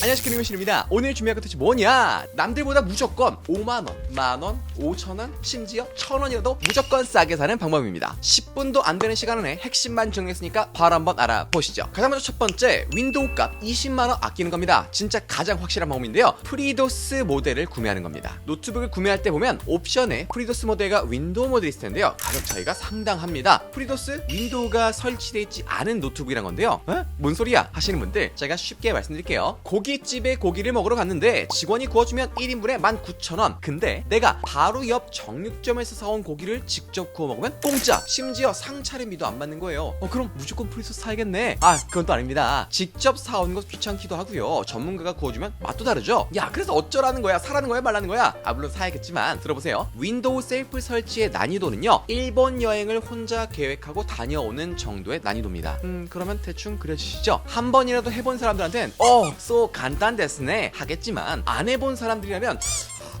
안녕하세요 김민신입니다. 오늘 준비할 컨텐츠 뭐냐? 남들보다 무조건 5만원 만원 5천원 심지어 천원이라도 무조건 싸게 사는 방법입니다. 10분도 안 되는 시간 안에 핵심만 정리했으니까 바로 한번 알아보시죠. 가장 먼저 첫 번째 윈도우 값 20만원 아끼는 겁니다. 진짜 가장 확실한 방법인데요. 프리도스 모델을 구매하는 겁니다. 노트북을 구매할 때 보면 옵션에 프리도스 모델과 윈도우 모델이 있을 텐데요. 가격 차이가 상당합니다. 프리도스 윈도우가 설치되어 있지 않은 노트북이란 건데요. 에? 뭔 소리야? 하시는 분들 제가 쉽게 말씀드릴게요. 고 깃집에 고기를 먹으러 갔는데 직원이 구워주면 1인분에 19,000원. 근데 내가 바로 옆 정육점에서 사온 고기를 직접 구워 먹으면 공짜 심지어 상차림비도 안 받는 거예요. 어 그럼 무조건 프리도스 사야겠네. 아 그건 또 아닙니다. 직접 사온 것 귀찮기도 하고요. 전문가가 구워주면 맛도 다르죠? 야 그래서 어쩌라는 거야? 사라는 거야? 말라는 거야? 아 물론 사야겠지만 들어보세요. 윈도우 셀프 설치의 난이도는요 일본 여행을 혼자 계획하고 다녀오는 정도의 난이도입니다. 음 그러면 대충 그려주시죠. 한 번이라도 해본 사람들한텐 어쏘 간단 데스네 하겠지만 안 해본 사람들이라면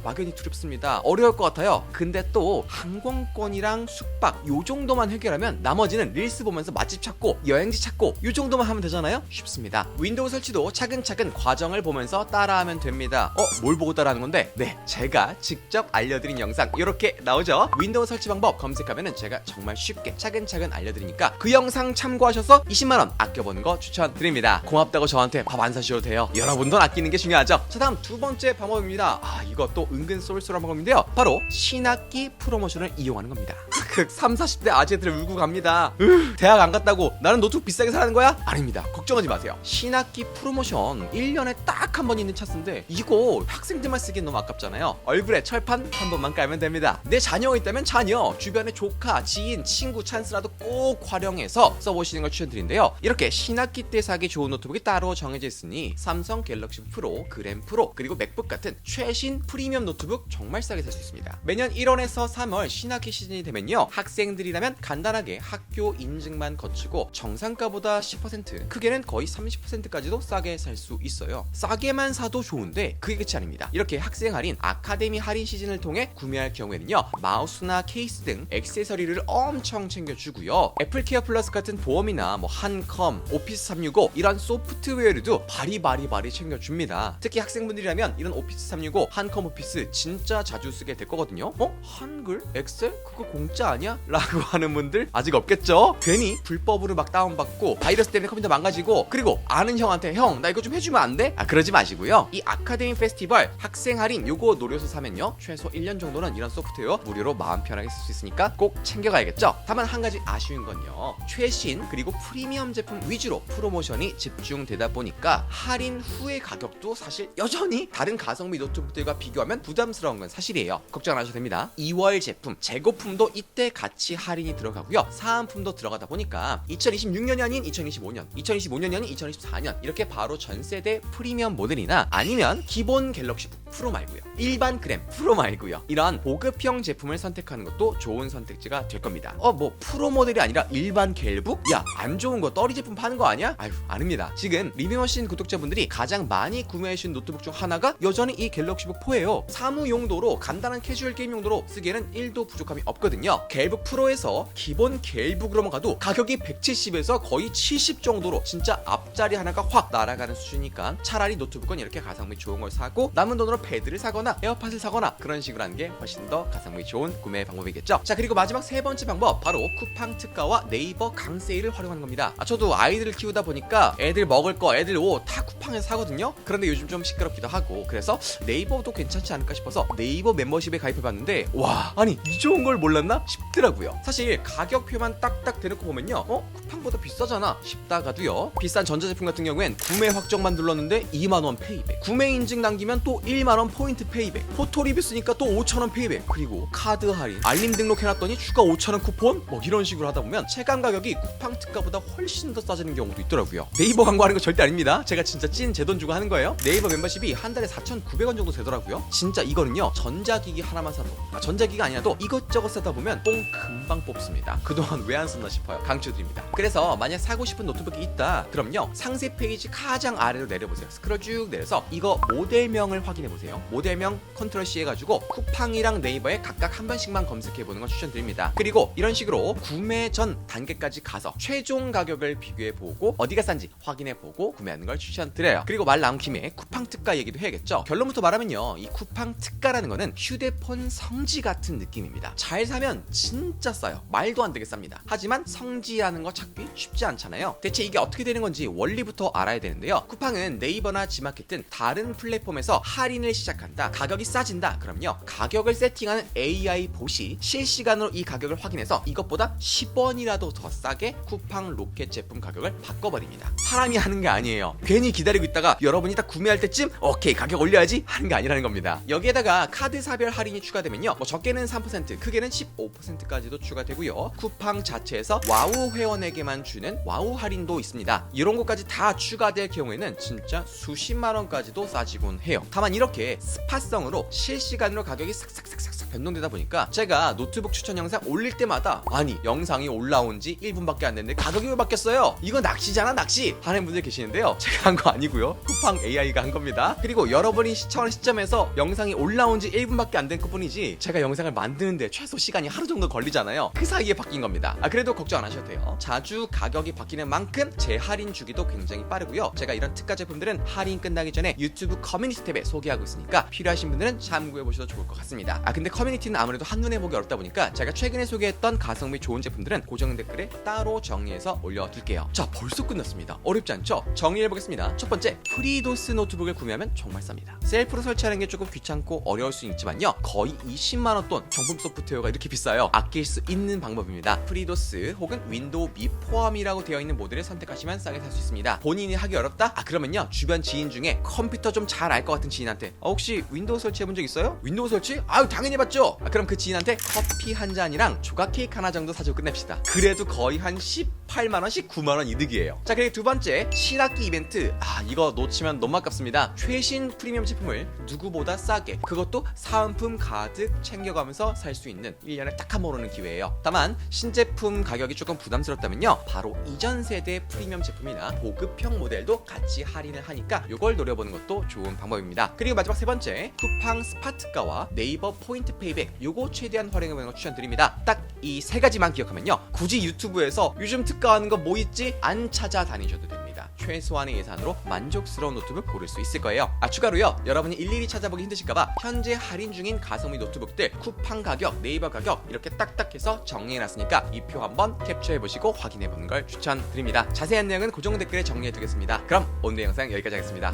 막연히 두렵습니다. 어려울 것 같아요. 근데 또 항공권이랑 숙박 요 정도만 해결하면 나머지는 릴스 보면서 맛집 찾고 여행지 찾고 요 정도만 하면 되잖아요. 쉽습니다. 윈도우 설치도 차근차근 과정을 보면서 따라하면 됩니다. 어, 뭘 보고 따라하는 건데? 네, 제가 직접 알려드린 영상 이렇게 나오죠. 윈도우 설치 방법 검색하면은 제가 정말 쉽게 차근차근 알려드리니까 그 영상 참고하셔서 20만 원 아껴보는 거 추천드립니다. 고맙다고 저한테 밥 안 사주셔도 돼요. 여러분 돈 아끼는 게 중요하죠. 자 다음 두 번째 방법입니다. 아 이것도 은근 쏠쏠한 방법인데요. 바로 신학기 프로모션을 이용하는 겁니다. 그 3, 40대 아재들 울고 갑니다. 으, 대학 안 갔다고 나는 노트북 비싸게 사는 거야? 아닙니다. 걱정하지 마세요. 신학기 프로모션 1년에 딱 한 번 있는 찬스인데 이거 학생들만 쓰기엔 너무 아깝잖아요. 얼굴에 철판 한 번만 깔면 됩니다. 내 자녀가 있다면 자녀, 주변에 조카, 지인, 친구 찬스라도 꼭 활용해서 써보시는 걸 추천드린데요. 이렇게 신학기 때 사기 좋은 노트북이 따로 정해져 있으니 삼성 갤럭시 프로, 그램 프로, 그리고 맥북 같은 최신 프리미엄 노트북 정말 싸게 살 수 있습니다. 매년 1월에서 3월 신학기 시즌이 되면요. 학생들이라면 간단하게 학교 인증만 거치고 정상가보다 10% 크게는 거의 30%까지도 싸게 살 수 있어요. 싸게만 사도 좋은데 그게 끝이 아닙니다. 이렇게 학생 할인, 아카데미 할인 시즌을 통해 구매할 경우에는요. 마우스나 케이스 등 액세서리를 엄청 챙겨주고요. 애플 케어 플러스 같은 보험이나 뭐 한컴, 오피스 365 이런 소프트웨어류도 바리바리바리 챙겨줍니다. 특히 학생분들이라면 이런 오피스 365, 한컴 오피스 진짜 자주 쓰게 될 거거든요. 어? 한글? 엑셀? 그거 공짜 아니야? 라고 하는 분들 아직 없겠죠? 괜히 불법으로 막 다운받고 바이러스 때문에 컴퓨터 망가지고 그리고 아는 형한테 형 나 이거 좀 해주면 안 돼? 아 그러지 마시고요. 이 아카데미 페스티벌 학생 할인 요거 노려서 사면요. 최소 1년 정도는 이런 소프트웨어 무료로 마음 편하게 쓸 수 있으니까 꼭 챙겨가야겠죠? 다만 한 가지 아쉬운 건요. 최신 그리고 프리미엄 제품 위주로 프로모션이 집중되다 보니까 할인 후의 가격도 사실 여전히 다른 가성비 노트북들과 비교하면 부담스러운 건 사실이에요. 걱정 안 하셔도 됩니다. 2월 제품 재고품도 이때 같이 할인이 들어가고요. 사은품도 들어가다 보니까 2026년이 아닌 2025년, 2025년이 아닌 2024년 이렇게 바로 전 세대 프리미엄 모델이나 아니면 기본 갤럭시북 프로 말고요. 일반 그램 프로 말고요. 이러한 보급형 제품을 선택하는 것도 좋은 선택지가 될 겁니다. 어 뭐 프로 모델이 아니라 일반 갤북? 야 안 좋은 거 떨이 제품 파는 거 아니야? 아유 아닙니다. 지금 리뷰머신 구독자분들이 가장 많이 구매해주신 노트북 중 하나가 여전히 이 갤럭시북 4예요. 사무 용도로 간단한 캐주얼 게임 용도로 쓰기에는 1도 부족함이 없거든요. 갤북 프로에서 기본 갤북으로만 가도 가격이 170에서 거의 70 정도로 진짜 앞자리 하나가 확 날아가는 수준이니까 차라리 노트북은 이렇게 가성비 좋은 걸 사고 남은 돈으 로 패드를 사거나 에어팟을 사거나 그런 식으로 하는 게 훨씬 더 가성비 좋은 구매 방법이겠죠. 자 그리고 마지막 세 번째 방법 바로 쿠팡 특가와 네이버 강세일을 활용하는 겁니다. 아, 저도 아이들을 키우다 보니까 애들 먹을 거, 애들 옷 다 쿠팡에서 사거든요. 그런데 요즘 좀 시끄럽기도 하고 그래서 네이버도 괜찮지 않을까 싶어서 네이버 멤버십에 가입해봤는데 와 아니 이 좋은 걸 몰랐나 싶더라고요. 사실 가격표만 딱딱 대놓고 보면요, 어 쿠팡보다 비싸잖아 싶다가도요. 비싼 전자제품 같은 경우엔 구매 확정만 눌렀는데 2만 원 페이백, 구매 인증 남기면 또 1만 원 포인트 페이백, 포토 리뷰 쓰니까 또 5천 원 페이백, 그리고 카드 할인, 알림 등록해놨더니 추가 5천 원 쿠폰, 뭐 이런 식으로 하다 보면 체감 가격이 쿠팡 특가보다 훨씬 더 싸지는 경우도 있더라고요. 네이버 광고하는 거 절대 아닙니다. 제가 진짜 찐 제 돈 주고 하는 거예요. 네이버 멤버십이 한 달에 4,900원 정도 되더라고요. 진짜 이거는요 전자기기 하나만 사도 아, 전자기가 아니라도 이것저것 사다 보면 뽕 금방 뽑습니다. 그동안 왜 안 썼나 싶어요. 강추드립니다. 그래서 만약 사고 싶은 노트북이 있다. 그럼요 상세 페이지 가장 아래로 내려보세요. 스크롤 쭉 내려서 이거 모델명을 확인해 보세요. 보세요. 모델명 컨트롤 C 해가지고 쿠팡이랑 네이버에 각각 한 번씩만 검색해 보는 걸 추천드립니다. 그리고 이런 식으로 구매 전 단계까지 가서 최종 가격을 비교해 보고 어디가 싼지 확인해 보고 구매하는 걸 추천드려요. 그리고 말 나온 김에 쿠팡 특가 얘기도 해야겠죠. 결론부터 말하면요, 이 쿠팡 특가라는 거는 휴대폰 성지 같은 느낌입니다. 잘 사면 진짜 싸요. 말도 안 되게 쌉니다. 하지만 성지라는 거 찾기 쉽지 않잖아요. 대체 이게 어떻게 되는 건지 원리부터 알아야 되는데요. 쿠팡은 네이버나 지마켓 등 다른 플랫폼에서 할인을 시작한다. 가격이 싸진다. 그럼요. 가격을 세팅하는 AI 봇이 실시간으로 이 가격을 확인해서 이것보다 10원이라도 더 싸게 쿠팡 로켓 제품 가격을 바꿔버립니다. 사람이 하는 게 아니에요. 괜히 기다리고 있다가 여러분이 딱 구매할 때쯤 오케이 가격 올려야지 하는 게 아니라는 겁니다. 여기에다가 카드 사별 할인이 추가되면요. 뭐 적게는 3%, 크게는 15%까지도 추가되고요. 쿠팡 자체에서 와우 회원에게만 주는 와우 할인도 있습니다. 이런 것까지 다 추가될 경우에는 진짜 수십만 원까지도 싸지곤 해요. 다만 이렇게 스파성으로 실시간으로 가격이 싹싹싹싹 변동되다 보니까 제가 노트북 추천 영상 올릴 때마다 아니 영상이 올라온 지 1분밖에 안 됐는데 가격이 왜 바뀌었어요? 이거 낚시잖아 낚시 하는 분들 계시는데요. 제가 한 거 아니고요. 쿠팡 AI가 한 겁니다. 그리고 여러분이 시청하는 시점에서 영상이 올라온 지 1분밖에 안 된 것뿐이지 제가 영상을 만드는데 최소 시간이 하루 정도 걸리잖아요. 그 사이에 바뀐 겁니다. 아 그래도 걱정 안 하셔도 돼요. 자주 가격이 바뀌는 만큼 재할인 주기도 굉장히 빠르고요. 제가 이런 특가 제품들은 할인 끝나기 전에 유튜브 커뮤니티 탭에 소개하고 있으니까 필요하신 분들은 참고해 보셔도 좋을 것 같습니다. 아 근데 커뮤니티는 아무래도 한눈에 보기 어렵다 보니까 제가 최근에 소개했던 가성비 좋은 제품들은 고정 댓글에 따로 정리해서 올려둘게요. 자 벌써 끝났습니다. 어렵지 않죠? 정리해 보겠습니다. 첫 번째 프리도스 노트북을 구매하면 정말 쌉니다. 셀프로 설치하는 게 조금 귀찮고 어려울 수 있지만요. 거의 20만 원 돈 정품 소프트웨어가 이렇게 비싸요. 아낄 수 있는 방법입니다. 프리도스 혹은 윈도우 미 포함이라고 되어 있는 모델을 선택하시면 싸게 살 수 있습니다. 본인이 하기 어렵다? 아 그러면요 주변 지인 중에 컴퓨터 좀 잘 알 것 같은 지인한테 어, 혹시 윈도우 설치해 본 적 있어요? 윈도우 설치? 아유 당연히 봤 죠. 아, 그럼 그 지인한테 커피 한 잔이랑 조각 케이크 하나 정도 사주고 끝냅시다. 그래도 거의 한 18만 원씩 9만 원 이득이에요. 자 그리고 두 번째 실학기 이벤트. 아 이거 놓치면 너무 아깝습니다. 최신 프리미엄 제품을 누구보다 싸게 그것도 사은품 가득 챙겨가면서 살 수 있는 1년에 딱 한 번 오는 기회예요. 다만 신제품 가격이 조금 부담스럽다면요. 바로 이전 세대 프리미엄 제품이나 보급형 모델도 같이 할인을 하니까 이걸 노려보는 것도 좋은 방법입니다. 그리고 마지막 세 번째 쿠팡 스파트가와 네이버 포인트 페이백 요거 최대한 활용해보는 거 추천드립니다. 딱 이 세 가지만 기억하면요. 굳이 유튜브에서 요즘 특가하는 거 뭐 있지? 안 찾아다니셔도 됩니다. 최소한의 예산으로 만족스러운 노트북 고를 수 있을 거예요. 아 추가로요. 여러분이 일일이 찾아보기 힘드실까봐 현재 할인 중인 가성비 노트북들 쿠팡 가격, 네이버 가격 이렇게 딱딱해서 정리해놨으니까 이 표 한번 캡처해보시고 확인해보는 걸 추천드립니다. 자세한 내용은 고정 댓글에 정리해두겠습니다. 그럼 오늘 영상 여기까지 하겠습니다.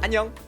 안녕!